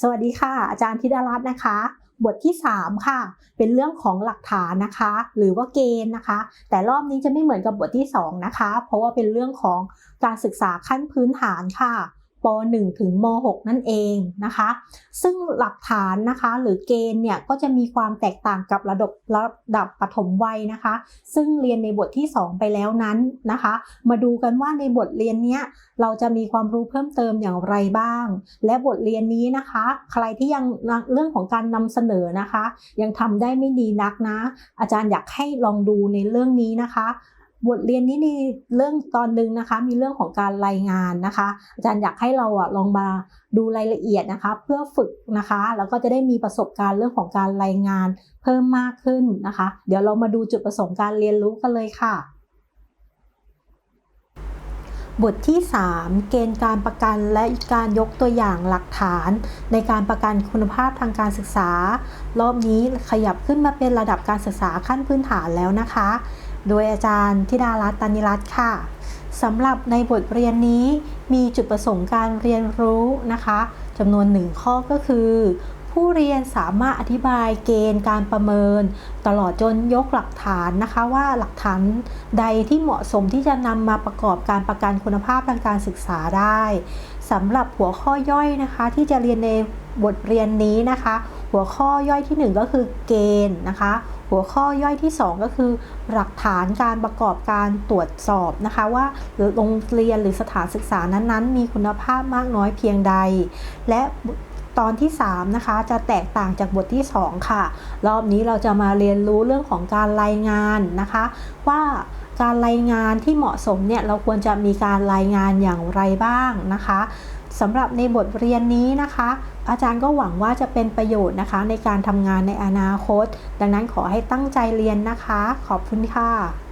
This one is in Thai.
สวัสดีค่ะ อาจารย์ธิดารัตน์นะคะ บทที่ 3 ค่ะ เป็นเรื่องของหลักฐานนะคะ หรือว่าเกณฑ์นะคะ แต่รอบนี้จะไม่เหมือนกับบทที่ 2 นะคะ เพราะว่าเป็นเรื่องของการศึกษาขั้นพื้นฐานค่ะ ป .1 ถึงม .6 นั่นเองนะคะ ซึ่งหลักฐานนะคะหรือเกณฑ์เนี่ยก็จะมีความแตกต่างกับระดับระดับปฐมวัยนะคะ ซึ่งเรียนในบทที่ 2 ไปแล้วนั้นนะคะ มาดูกันว่าในบทเรียนเนี้ยเราจะมีความรู้เพิ่มเติมอย่างไรบ้าง และบทเรียนนี้นะคะ ใครที่ยังเรื่องของการนำเสนอนะคะ ยังทำได้ไม่ดีนักนะ อาจารย์อยากให้ลองดูในเรื่องนี้นะคะ บทเรียนนี้ในเรื่องตอนหนึ่งนะคะ มีเรื่องของการรายงานนะคะ อาจารย์อยากให้เราอะลองมาดูรายละเอียดนะคะ เพื่อฝึกนะคะ แล้วก็จะได้มีประสบการณ์เรื่องของการรายงานเพิ่มมากขึ้นนะคะ เดี๋ยวเรามาดูจุดประสงค์การเรียนรู้กันเลยค่ะ บทที่ 3 เกณฑ์การประกันและการยกตัวอย่างหลักฐาน ในการประกันคุณภาพทางการศึกษา รอบนี้ขยับขึ้นมาเป็นระดับการศึกษาขั้นพื้นฐานแล้วนะคะ โดยอาจารย์ธิดารัตน์ตานิรัตน์ค่ะสำหรับในบทเรียนนี้มีจุดประสงค์การเรียนรู้นะคะจำนวนหนึ่งข้อก็คือ ผู้เรียนสามารถอธิบายเกณฑ์การประเมิน ตลอดจนยกหลักฐานนะคะว่าหลักฐานใดที่เหมาะสมที่จะนำมาประกอบการประกันคุณภาพทางการศึกษาได้สำหรับหัวข้อย่อยนะคะ ที่จะเรียนในบทเรียนนี้นะคะ หัวข้อย่อยที่ 1 ก็คือเกณฑ์นะคะ หัวข้อย่อยที่ 2 ก็คือ หลักฐานการประกอบการตรวจสอบนะคะว่าโรงเรียนหรือสถานศึกษานั้นๆ มีคุณภาพมากน้อยเพียงใด และตอนที่ 3 นะคะ จะแตกต่างจากบทที่ 2 ค่ะ รอบนี้เราจะมาเรียนรู้เรื่องของการรายงานนะคะ ว่าการรายงานที่เหมาะสมเนี่ยเราควรจะมีการรายงานอย่างไรบ้างนะคะ สำหรับในบทเรียนนี้นะคะ อาจารย์ก็หวังว่าจะเป็นประโยชน์นะคะ ในการทำงานในอนาคต ดังนั้นขอให้ตั้งใจเรียนนะคะ ขอบคุณค่ะ